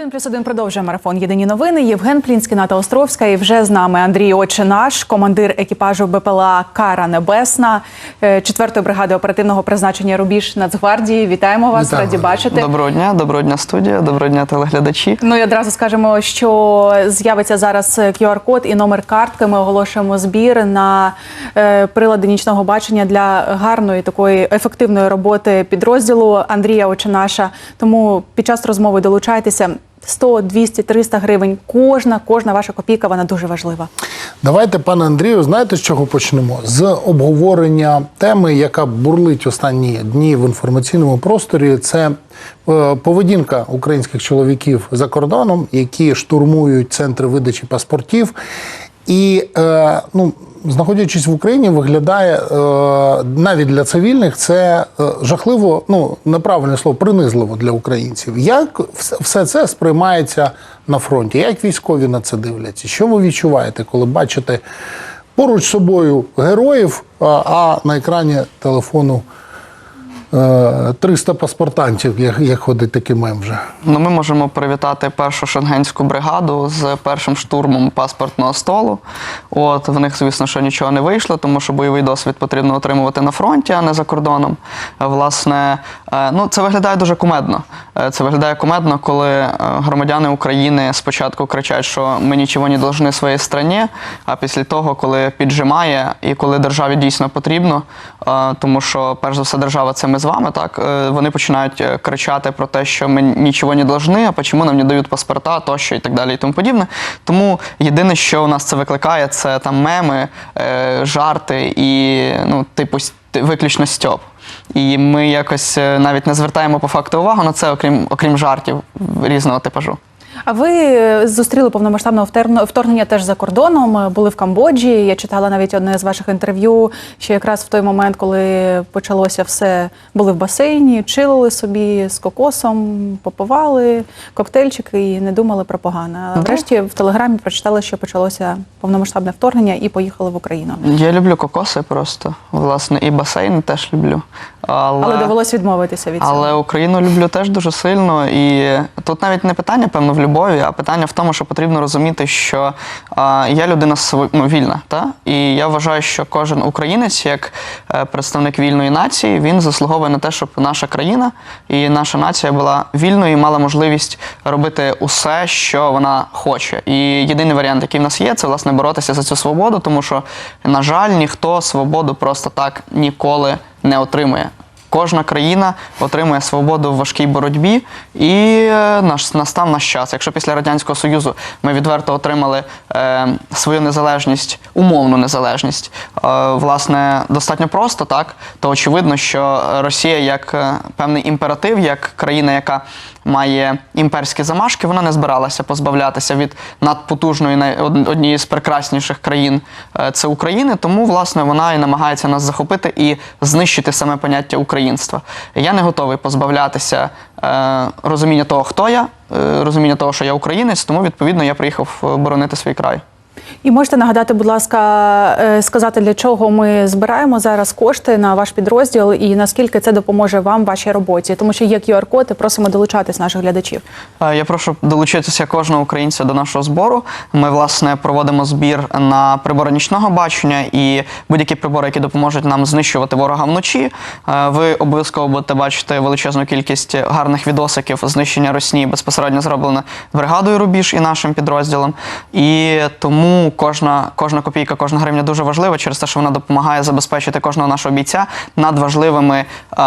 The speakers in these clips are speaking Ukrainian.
Один плюс один продовжує марафон. Єдині новини. Євген Плінський, Ната Островська. І вже з нами Андрій Отче наш, командир екіпажу БПЛА Кара Небесна, е, 4-ї бригади оперативного призначення Рубіж Нацгвардії. Вітаємо вас, Вітаємо. раді бачити. Доброго дня, доброго дня, студія, доброго дня, телеглядачі. Ну і одразу скажемо, що з'явиться зараз QR-код і номер картки. Ми оголошуємо збір на е, прилади нічного бачення для гарної такої ефективної роботи підрозділу Андрія Оченаша. Тому під час розмови долучайтеся. 100, 200, 300 гривень. Кожна, кожна ваша копійка, вона дуже важлива. Давайте, пане Андрію, знаєте, з чого почнемо? З обговорення теми, яка бурлить останні дні в інформаційному просторі. Це е, поведінка українських чоловіків за кордоном, які штурмують центри видачі паспортів. І е, ну, знаходячись в Україні, виглядає е, навіть для цивільних це е, жахливо, ну неправильне слово, принизливо для українців. Як все- це сприймається на фронті? Як військові на це дивляться? Що ви відчуваєте, коли бачите поруч собою героїв, а, на екрані телефону 300 паспортантів, як, як ходить такий мем вже? Ну, ми можемо привітати першу шенгенську бригаду з першим штурмом паспортного столу. От в них, звісно, що нічого не вийшло, тому що бойовий досвід потрібно отримувати на фронті, а не за кордоном. Е, Власне, е, ну це виглядає дуже кумедно. Е, Це виглядає кумедно, коли е, громадяни України спочатку кричать, що ми нічого не должны своїй страні, а після того, коли піджимає і коли державі дійсно потрібно, е, тому що перш за все держава це ми з вами, так е, вони починають е, кричати про те, що ми нічого не должны, а чому нам не дають паспорта, тощо і так далі, і тому подібне. Тому єдине, що у нас це викликає, це там меми, е, жарти і ну, типу, виключно стьоп. І ми якось навіть не звертаємо по факту увагу на це, окрім окрім жартів різного типажу. А ви е, зустріли повномасштабне втерн- вторгнення теж за кордоном, е, були в Камбоджі. Я читала навіть одне з ваших інтерв'ю, що якраз в той момент, коли почалося все, були в басейні, чилили собі з кокосом, попивали коктейльчики і не думали про погане. А врешті в телеграмі прочитали, що почалося повномасштабне вторгнення і поїхали в Україну. Я люблю кокоси просто, власне, і басейн теж люблю. Але, Але довелось відмовитися від цього. Але Україну люблю теж дуже сильно. І тут навіть не питання, певно, в любові, а питання в тому, що потрібно розуміти, що я людина ну, вільна. Та? І я вважаю, що кожен українець, як е, представник вільної нації, він заслуговує на те, щоб наша країна і наша нація була вільною і мала можливість робити усе, що вона хоче. І єдиний варіант, який в нас є, це власне боротися за цю свободу, тому що, на жаль, ніхто свободу просто так ніколи не отримує. Кожна країна отримує свободу в важкій боротьбі, і е, наш настав наш час. Якщо після радянського союзу ми відверто отримали е, свою незалежність, умовну незалежність, е, власне, достатньо просто, так то очевидно, що Росія як е, певний імператив, як країна, яка має імперські замашки, вона не збиралася позбавлятися від надпотужної однієї з прекрасніших країн е, це України. Тому власне вона і намагається нас захопити і знищити саме поняття українства. Я не готовий позбавлятися е, розуміння того, хто я, е, розуміння того, що я українець, тому відповідно я приїхав боронити свій край. І можете нагадати, будь ласка, е, сказати, для чого ми збираємо зараз кошти на ваш підрозділ і наскільки це допоможе вам в вашій роботі, тому що є QR-код і просимо долучатись наших глядачів. Е, Я прошу долучитися кожного українця до нашого збору. Ми власне проводимо збір на прибори нічного бачення і будь-які прибори, які допоможуть нам знищувати ворога вночі. Е, Ви обов'язково будете бачити величезну кількість гарних відосиків знищення Росії безпосередньо зроблене бригадою Рубіж і нашим підрозділом. І тому кожна, кожна копійка, кожна гривня дуже важлива через те, що вона допомагає забезпечити кожного нашого бійця надважливими. е,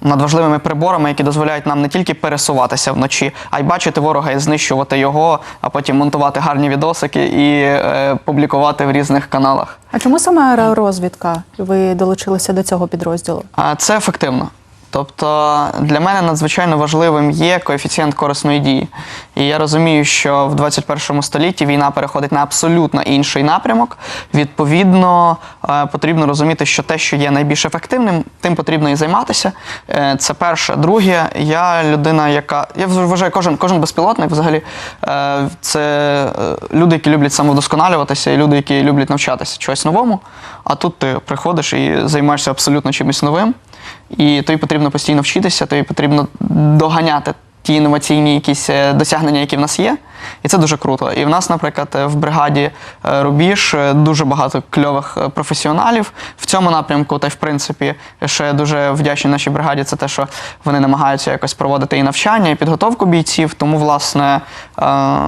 Надважливими приборами, які дозволяють нам не тільки пересуватися вночі, а й бачити ворога і знищувати його, а потім монтувати гарні відосики і е, публікувати в різних каналах. А чому саме аеророзвідка? Ви долучилися до цього підрозділу? Це ефективно. Тобто для мене надзвичайно важливим є коефіцієнт корисної дії. І я розумію, що в 21 столітті війна переходить на абсолютно інший напрямок. Відповідно, е, потрібно розуміти, що те, що є найбільш ефективним, тим потрібно і займатися. Е, Це перше. Друге, я людина, яка я вважаю, кожен, кожен безпілотник взагалі е, це люди, які люблять самовдосконалюватися, і люди, які люблять навчатися чогось новому. А тут ти приходиш і займаєшся абсолютно чимось новим. І тобі потрібно постійно вчитися, тобі потрібно доганяти ті інноваційні якісь е, досягнення, які в нас є. І це дуже круто. І в нас, наприклад, в бригаді е, Рубіж е, дуже багато кльових е, професіоналів в цьому напрямку. Та й в принципі, ще дуже вдячний нашій бригаді. Це те, що вони намагаються якось проводити і навчання, і підготовку бійців. Тому, власне,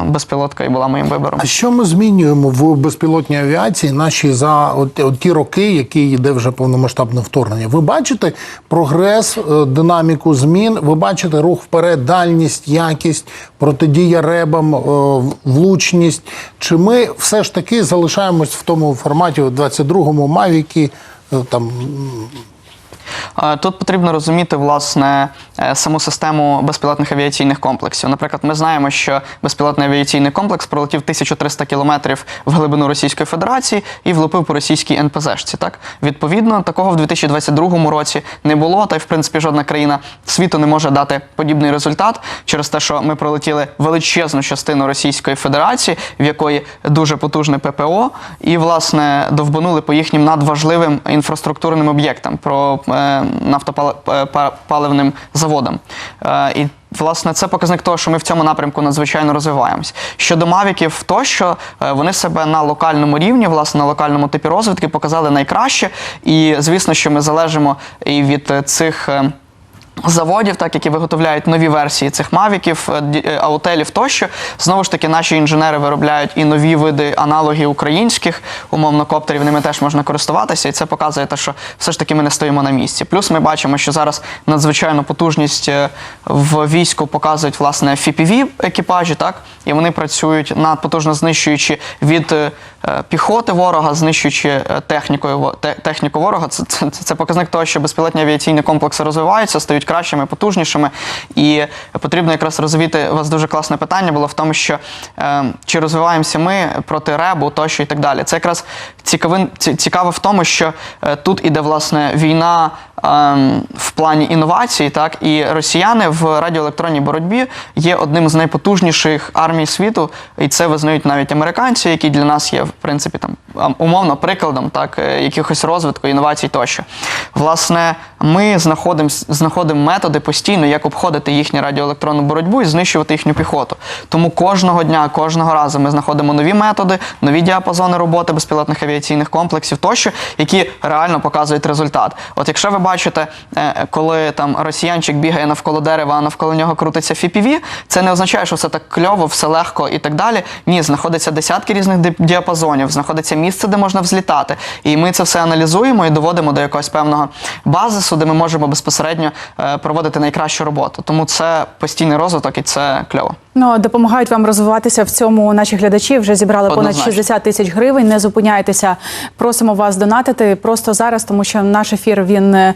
безпілотка і була моїм вибором. А що ми змінюємо в безпілотній авіації наші за от, ті роки, які йде вже повномасштабне вторгнення? Ви бачите прогрес, динаміку змін? Ви бачите рух вперед, дальність, якість, протидія ребам, е, влучність? Чи ми все ж таки залишаємось в тому форматі у 22-му Мавіки? е, Там Тут потрібно розуміти власне е, саму систему безпілотних авіаційних комплексів. Наприклад, ми знаємо, що безпілотний авіаційний комплекс пролетів 1300 кілометрів в глибину Російської Федерації і влупив по російській НПЗшці. Так відповідно, такого в 2022 році не було. Та й в принципі жодна країна світу не може дати подібний результат через те, що ми пролетіли величезну частину Російської Федерації, в якої дуже потужне ППО, і власне довбанули по їхнім надважливим інфраструктурним об'єктам про е, нафтопаливним заводам. Е, і Власне, це показник того, що ми в цьому напрямку надзвичайно розвиваємось. Щодо мавіків, тощо що вони себе на локальному рівні, власне, на локальному типі розвитки показали найкраще. І звісно, що ми залежимо і від е, цих. Заводів, так які виготовляють нові версії цих мавіків, е, е, аутелів тощо, знову ж таки, наші інженери виробляють і нові види аналогів українських, умовно коптерів, ними теж можна користуватися, і це показує те, що все ж таки ми не стоїмо на місці. Плюс ми бачимо, що зараз надзвичайну потужність е, в війську показують власне FPV екіпажі, так? І вони працюють надпотужно знищуючи від піхоти ворога, знищуючи е, технікою техніку ворога. Це, це, це показник того, що безпілотні авіаційні комплекси розвиваються, стають кращими, потужнішими. І потрібно якраз розвити у вас дуже класне питання було в тому, що е, чи розвиваємося ми проти ребу, тощо і так далі. Це якраз цікавин, ці- цікаво в тому, що е, тут іде власне війна. Ем, В плані інновацій, так і росіяни в радіоелектронній боротьбі є одним з найпотужніших армій світу, і це визнають навіть американці, які для нас є в принципі там умовно прикладом так е, якихось розвитку інновацій тощо. Власне, ми знаходимо знаходимо методи постійно, як обходити їхню радіоелектронну боротьбу і знищувати їхню піхоту. Тому кожного дня, кожного разу ми знаходимо нові методи, нові діапазони роботи безпілотних авіаційних комплексів тощо, які реально показують результат. От якщо ви бачите, е, коли там росіянчик бігає навколо дерева, а навколо нього крутиться FPV, це не означає, що все так кльово, все легко і так далі. Ні, знаходиться десятки різних діапазонів, знаходиться місце, де можна взлітати. І ми це все аналізуємо і доводимо до якогось певного базису, де ми можемо безпосередньо е, проводити найкращу роботу. Тому це постійний розвиток і це кльово. Ну, допомагають вам розвиватися в цьому наші глядачі. Вже зібрали понад Однозначно. 60 тисяч гривень. Не зупиняйтеся. Просимо вас донатити просто зараз, тому що наш ефір він е,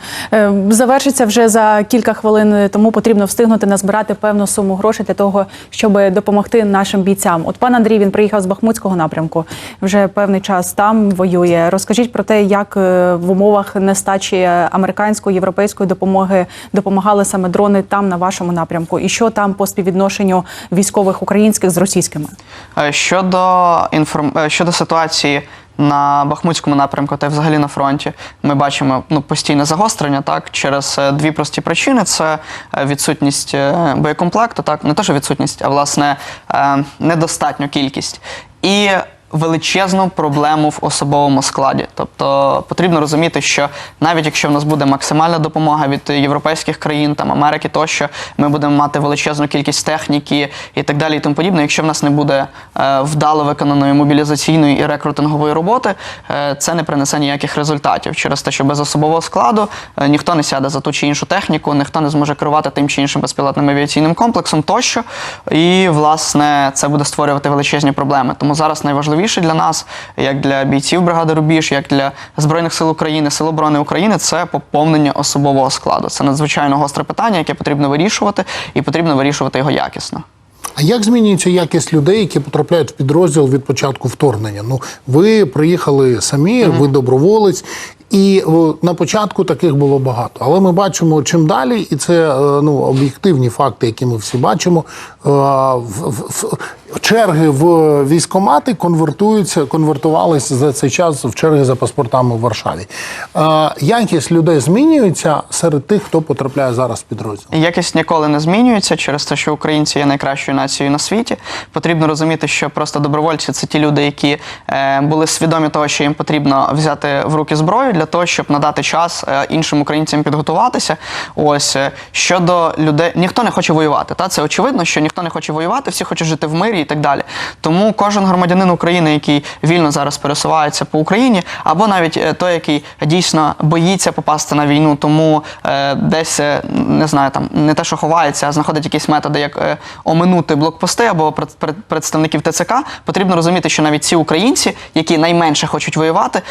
завершиться вже за кілька хвилин. Тому потрібно встигнути назбирати певну суму грошей для того, щоб допомогти нашим бійцям. От пан Андрій він приїхав з Бахмутського напрямку. Вже певний час там воює. Розкажіть про те, як е, в умовах нестачі американської європейської допомоги допомагали саме дрони там на вашому напрямку, і що там по співвідношенню військових українських з російськими. Е, Щодо інформ... е, щодо ситуації на Бахмутському напрямку та й взагалі на фронті, ми бачимо ну, постійне загострення так через е, дві прості причини: це е, відсутність е, боєкомплекту, так не те, що відсутність, а власне недостатню кількість. І величезну проблему в особовому складі. Тобто потрібно розуміти, що навіть якщо в нас буде максимальна допомога від європейських країн, там Америки, тощо ми будемо мати величезну кількість техніки і так далі, і тому подібне. Якщо в нас не буде е, вдало виконаної мобілізаційної і рекрутингової роботи, е, це не принесе ніяких результатів через те, що без особового складу е, ніхто не сяде за ту чи іншу техніку, ніхто не зможе керувати тим чи іншим безпілотним авіаційним комплексом тощо. І власне це буде створювати величезні проблеми. Тому зараз найважливіше для нас, як для бійців бригади Рубіж, як для збройних сил України, сил оборони України, це поповнення особового складу. Це надзвичайно гостре питання, яке потрібно вирішувати, і потрібно вирішувати його якісно. А як змінюється якість людей, які потрапляють в підрозділ від початку вторгнення? Ну, ви приїхали самі, ви доброволець. І на початку таких було багато. Але ми бачимо чим далі, і це е, ну, об'єктивні факти, які ми всі бачимо. е, в- Черги в військомати конвертуються, конвертувалися за цей час в черги за паспортами в Варшаві. Е, Якість людей змінюється серед тих, хто потрапляє зараз в підрозділ. Якість ніколи не змінюється через те, що українці є найкращою нацією на світі. Потрібно розуміти, що просто добровольці це ті люди, які були свідомі того, що їм потрібно взяти в руки зброю для того, щоб надати час е, іншим українцям підготуватися. Ось е, щодо людей, ніхто не хоче воювати. Та це очевидно, що ніхто не хоче воювати, всі хочуть жити в мирі і так далі. Тому кожен громадянин України, який вільно зараз пересувається по Україні, або навіть е, той, який дійсно боїться попасти на війну, тому е, десь не знаю, там не те, що ховається, а знаходить якісь методи, як е, оминути блокпости або пред- пред- представників ТЦК. Потрібно розуміти, що навіть ці українці, які найменше хочуть воювати,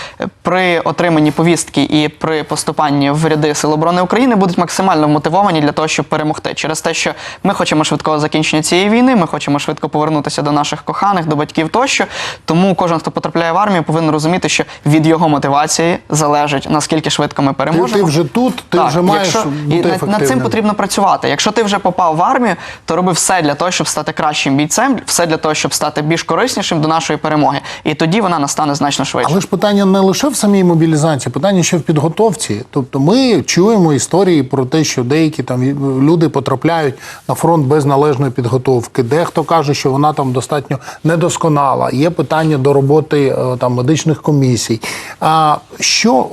при отриманні повістки і при поступанні в ряди Сил оборони України будуть максимально вмотивовані для того, щоб перемогти. Через те, що ми хочемо швидкого закінчення цієї війни, ми хочемо швидко повернутися до наших коханих, до батьків тощо. Тому кожен, хто потрапляє в армію, повинен розуміти, що від його мотивації залежить наскільки швидко ми переможемо. ти вже тут, ти Так, вже маєш якщо, бути і над, над цим потрібно працювати. Якщо ти вже попав в армію, то роби все для того, щоб стати кращим бійцем, все для того, щоб стати більш кориснішим до нашої перемоги. І тоді вона настане значно швидше. Але ж питання не лише в самій мобілізації, питання ще в підготовці. Тобто ми чуємо історії про те, що деякі там люди потрапляють на фронт без належної підготовки. Дехто каже, що вона там достатньо недосконала. Є питання до роботи е, там медичних комісій. А що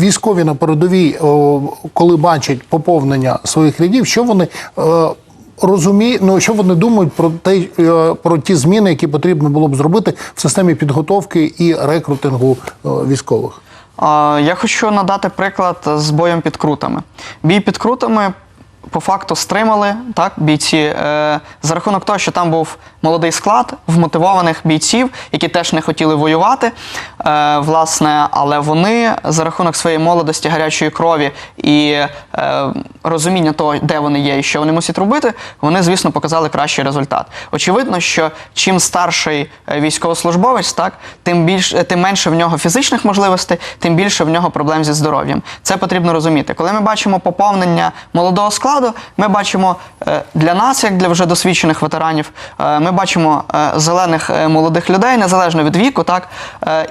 військові на передовій, коли бачать поповнення своїх рядів, що вони. е, Розуміє, ну що вони думають про те, е, про ті зміни, які потрібно було б зробити в системі підготовки і рекрутингу військових. Я хочу надати приклад з боєм під крутами. Бій під крутами по факту стримали так, бійці е, за рахунок того, що там був молодий склад вмотивованих бійців, які теж не хотіли воювати. Е, власне, але вони за рахунок своєї молодості, гарячої крові і е, розуміння того, де вони є і що вони мусять робити, вони, звісно, показали кращий результат. Очевидно, що чим старший е, військовослужбовець, так, тим більш е, тим менше в нього фізичних можливостей, тим більше в нього проблем зі здоров'ям. Це потрібно розуміти. Коли ми бачимо поповнення молодого складу, ми бачимо е, для нас, як для вже досвідчених ветеранів, е, ми бачимо е, зелених молодих людей незалежно від віку, так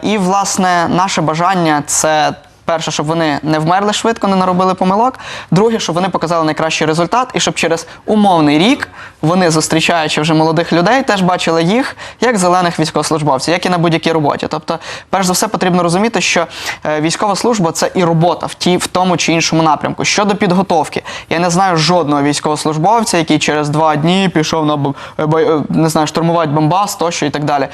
і власне наше бажання це. Перше, щоб вони не вмерли швидко, не наробили помилок. Друге, щоб вони показали найкращий результат, і щоб через умовний рік вони, зустрічаючи вже молодих людей, теж бачили їх як зелених військовослужбовців, як і на будь-якій роботі. Тобто, перш за все, потрібно розуміти, що е, військова служба це і робота в ті, в тому чи іншому напрямку. Щодо підготовки, я не знаю жодного військовослужбовця, який через два дні пішов на е, е, не знаю, штурмувати Бомбас тощо і так далі.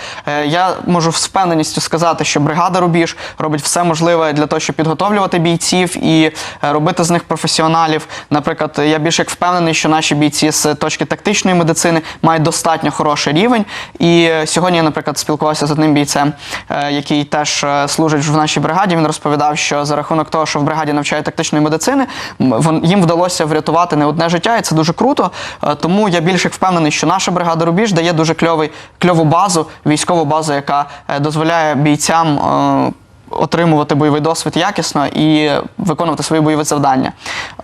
Я можу з впевненістю сказати, що бригада Рубіж робить все можливе для того, щоб підготовлювати бійців і е, робити з них професіоналів. Наприклад, я більш як впевнений, що наші бійці з точки тактичної медицини мають достатньо хороший рівень. І е, сьогодні я, наприклад, спілкувався з одним бійцем, е, який теж служить в нашій бригаді. Він розповідав, що за рахунок того, що в бригаді навчають тактичної медицини, їм вдалося врятувати не одне життя, і це дуже круто. Тому я більш як впевнений, що наша бригада Рубіж дає дуже кльовий, кльову базу, військову базу, яка дозволяє бійцям. Е, Отримувати бойовий досвід якісно і виконувати свої бойові завдання.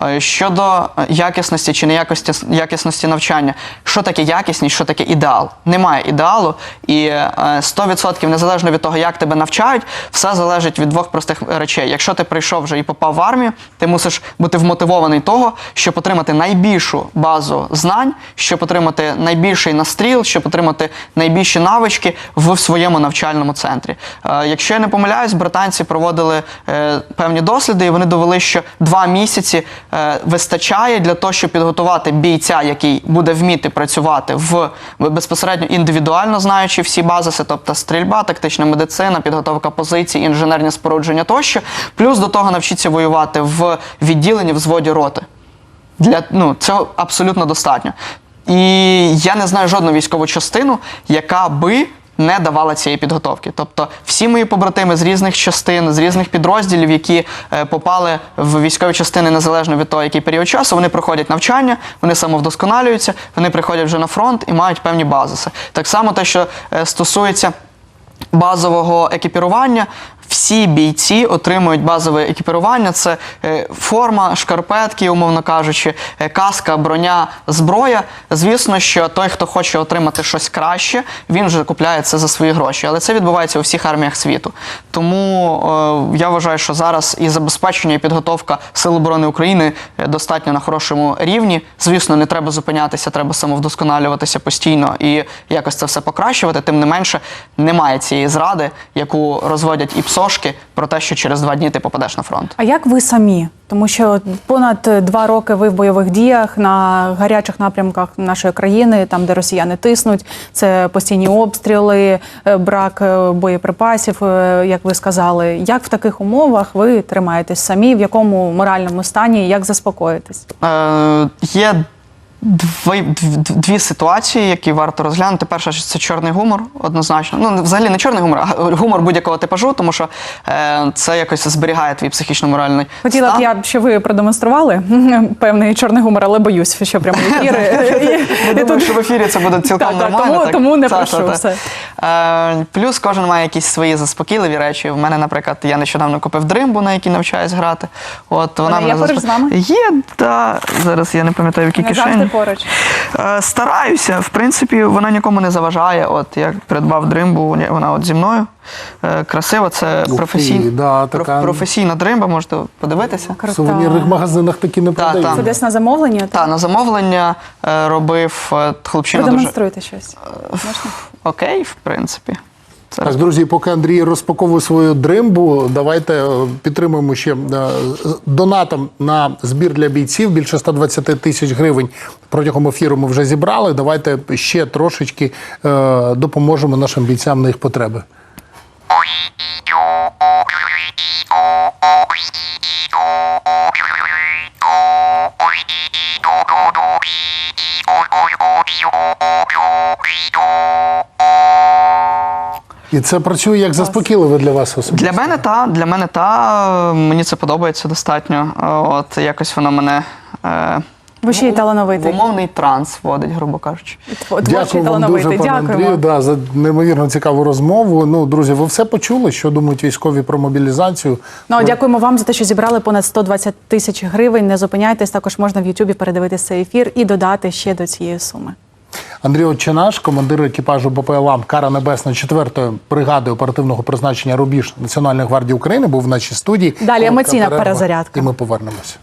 Е, Щодо е, якісності чи неякості якісності навчання, що таке якісність, що таке ідеал? Немає ідеалу, і е, 100% незалежно від того, як тебе навчають, все залежить від двох простих речей. Якщо ти прийшов вже і попав в армію, ти мусиш бути вмотивований того, щоб отримати найбільшу базу знань, щоб отримати найбільший настріл, щоб отримати найбільші навички в своєму навчальному центрі. Е, Якщо я не помиляюсь, британці проводили е, певні досліди, і вони довели, що два місяці е, вистачає для того, щоб підготувати бійця, який буде вміти працювати в безпосередньо індивідуально знаючи всі базиси, тобто стрільба, тактична медицина, підготовка позицій, інженерні спорудження тощо. Плюс до того навчиться воювати в відділенні взводі роти. Для ну цього абсолютно достатньо. І я не знаю жодну військову частину, яка би не давала цієї підготовки. Тобто, всі мої побратими з різних частин, з різних підрозділів, які е, попали в військові частини незалежно від того, який період часу, вони проходять навчання, вони самовдосконалюються, вони приходять вже на фронт і мають певні базиси. Так само те, що е, стосується базового екіпірування. Всі бійці отримують базове екіпірування. Це е, форма, шкарпетки, умовно кажучи, е, каска, броня, зброя. Звісно, що той, хто хоче отримати щось краще, він вже купляє це за свої гроші. Але це відбувається у всіх арміях світу. Тому е, я вважаю, що зараз і забезпечення, і підготовка Сил оборони України достатньо на хорошому рівні. Звісно, не треба зупинятися, треба самовдосконалюватися постійно і якось це все покращувати. Тим не менше, немає цієї зради, яку розводять і псошки про те, що через два дні ти попадеш на фронт. А як ви самі? Тому що понад два роки ви в бойових діях на гарячих напрямках нашої країни, там де росіяни тиснуть, це постійні обстріли, е, брак е, боєприпасів, е, як ви сказали. Як в таких умовах ви тримаєтесь самі? В якому моральному стані? Як заспокоїтесь? Е, є дві, дві, дві ситуації, які варто розглянути. Перша це чорний гумор, однозначно. Ну, взагалі не чорний гумор, а гумор будь-якого типажу, тому що е, це якось зберігає твій психічно-моральний. Хотіла б стан. я, щоб ви продемонстрували певний чорний гумор, але боюсь, що прямо ефір. Я думаю, що в ефірі це буде цілком Так, так, нормально. тому- не прошу, все. Е, плюс кожен має якісь свої заспокійливі речі. В мене, наприклад, я нещодавно купив дримбу, на якій навчаюсь грати. От вона, є мене з вами? Є, да. Зараз я не пам'ятаю, в якій кишені. Поруч. Е, Стараюся, в принципі, вона нікому не заважає. От я придбав дримбу, вона от зі мною. Е, Красива, це Ух да, така- професійна дримба, можете подивитися. В сувенірних магазинах такі не продають. та. Це десь на замовлення? Та на замовлення е, робив хлопчина дуже щось. Можна? окей, в принципі. Так, друзі, поки Андрій розпаковує свою дримбу, давайте е, підтримуємо ще е, донатом на збір для бійців. Більше 120 тисяч гривень протягом ефіру ми вже зібрали. Давайте ще трошечки е, допоможемо нашим бійцям на їх потреби. І це працює як заспокійливо для вас особисто. Для мене та, для мене та, мені це подобається достатньо. От якось воно мене е, Ви ще й талановитий. умовний транс вводить, грубо кажучи. Творчий Дякую вам дуже, пане Андрію, да, за неймовірно цікаву розмову. Ну, друзі, ви все почули, що думають військові про мобілізацію. Ну, а дякуємо вам за те, що зібрали понад 120 тисяч гривень. Не зупиняйтесь. Також можна в Ютубі передивитися цей ефір і додати ще до цієї суми. Андрій Отчинаш, командир екіпажу БПЛАМ Кара Небесна 4-ї бригади оперативного призначення Рубіж Національної гвардії України, був в нашій студії. Далі емоційна перезарядка. І ми повернемось.